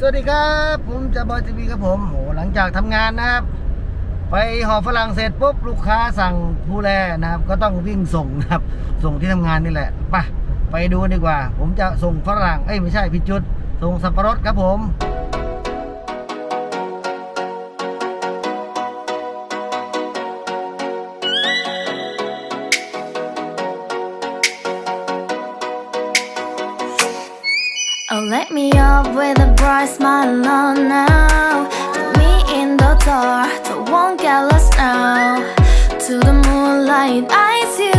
สวัสดีครับ ผมจะบอยทีวีครับผมโหหลังจากทำงานนะครับ ไปหอฝรั่งเสร็จปุ๊บลูกค้าสั่งผู้แลนะครับ ก็ต้องวิ่งส่งนะครับ ส่งที่ทำงานนี่แหละไปไปดูดีกว่า ผมจะส่งฝรั่งเอ้ยไม่ใช่พิจุดส่งสับปะรดครับผม Oh, let me up with a bright smile on now. Put me in the dark, so won't get lost now. To the moonlight, eyes you,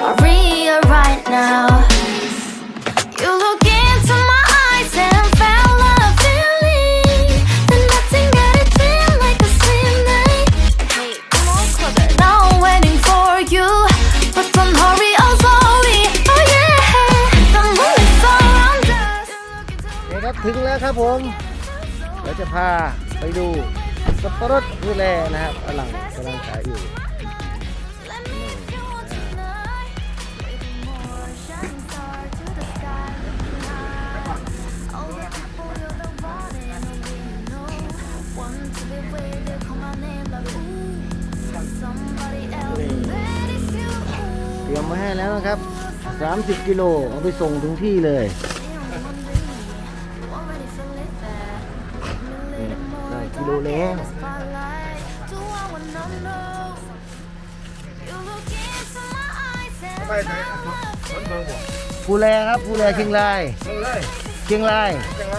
Maria, right now. ครับถึงแล้วครับผมเราจะพาไปดูสับปะรดเพื่และนะครับกำลังกำลังขายอยู่เตรียมไว้ให้แล้วนะครับ 30 กิโลเอาไปส่งถึงที่เลย into my eyes and ไปไหนสวนเมืองบ่ผู้แลครับผู้แลเชียงรายเมืองเลยเชียงรายจังไร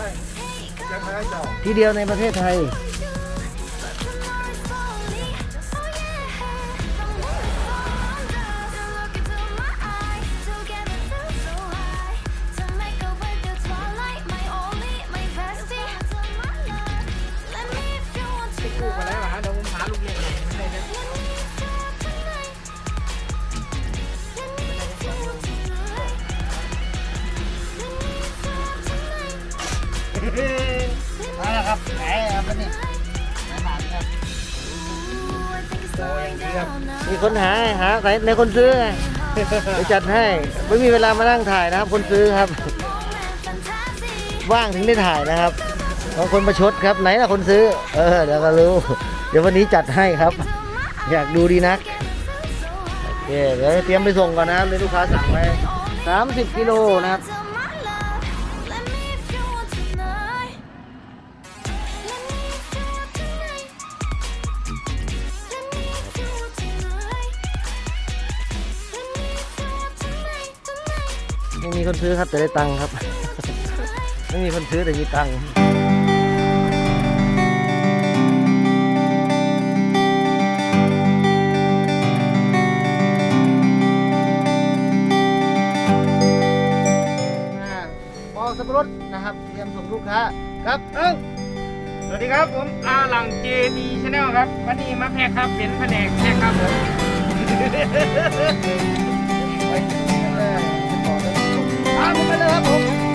จังไรเจ้า ที่เดียวในประเทศไทย ครับไหนครับนี่ไหนมาครับโอ้ยดีครับมีคนหาหาไหนในคนซื้อไงเดี๋ยวจัดให้ไม่มีเวลามานั่งถ่ายนะครับ คนซื้อครับ ว่างถึงได้ถ่ายนะครับบางคนประชดครับไหนล่ะคนซื้อ เออเดี๋ยวก็รู้ เดี๋ยววันนี้จัดให้ครับ อยากดูดีนักโอเคเดี๋ยวเตรียมไปส่งก่อนนะครับเลยลูกค้าสั่งไว้30กิโลนะครับ ไม่มีคนซื้อครับแต่ได้ตังค์ครับ ไม่มีคนซื้อแต่มีตังค์อ่าปอกสับปะรดนะครับเตรียมส่งลูกค้าครับเอ้าสวัสดีครับผมอาหลังเจดีชาแนลครับวันนี้มาแพกครับเป็นแผนกแพกครับผม ตามผมไปเลยครับผม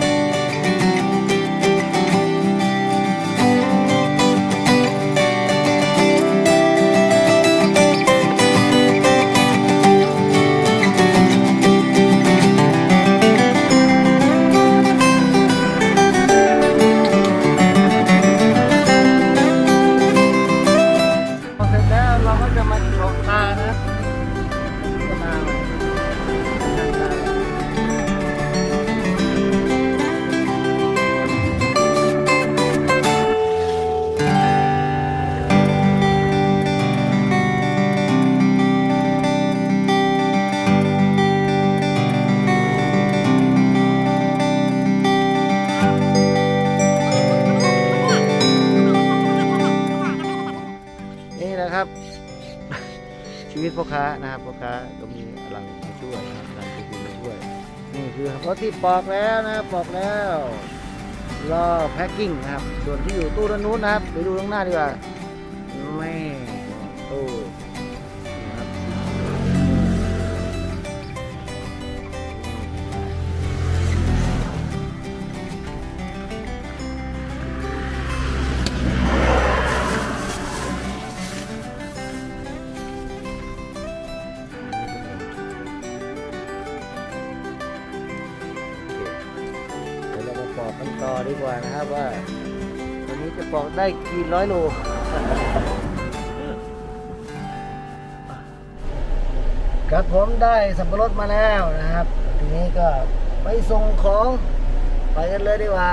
วิตพ่อค้านะครับพ่อค้าก็มีอลังมาช่วยนะครับอลังจะดีมาช่วย นี่คือรถที่ปอกแล้วนะครับปอกแล้วรอแพ็กกิ้งนะครับ ส่วนที่อยู่ตู้ด้านนู้นนะครับไปดูตรงหน้าดีกว่า กว่านะครับว่าวันี้จะปอกได้กี่ร้อยโลครับผมได้สับปะรดมาแล้วนะครับ ทีนี้ก็ไปส่งของ ไปกันเลยดีกว่า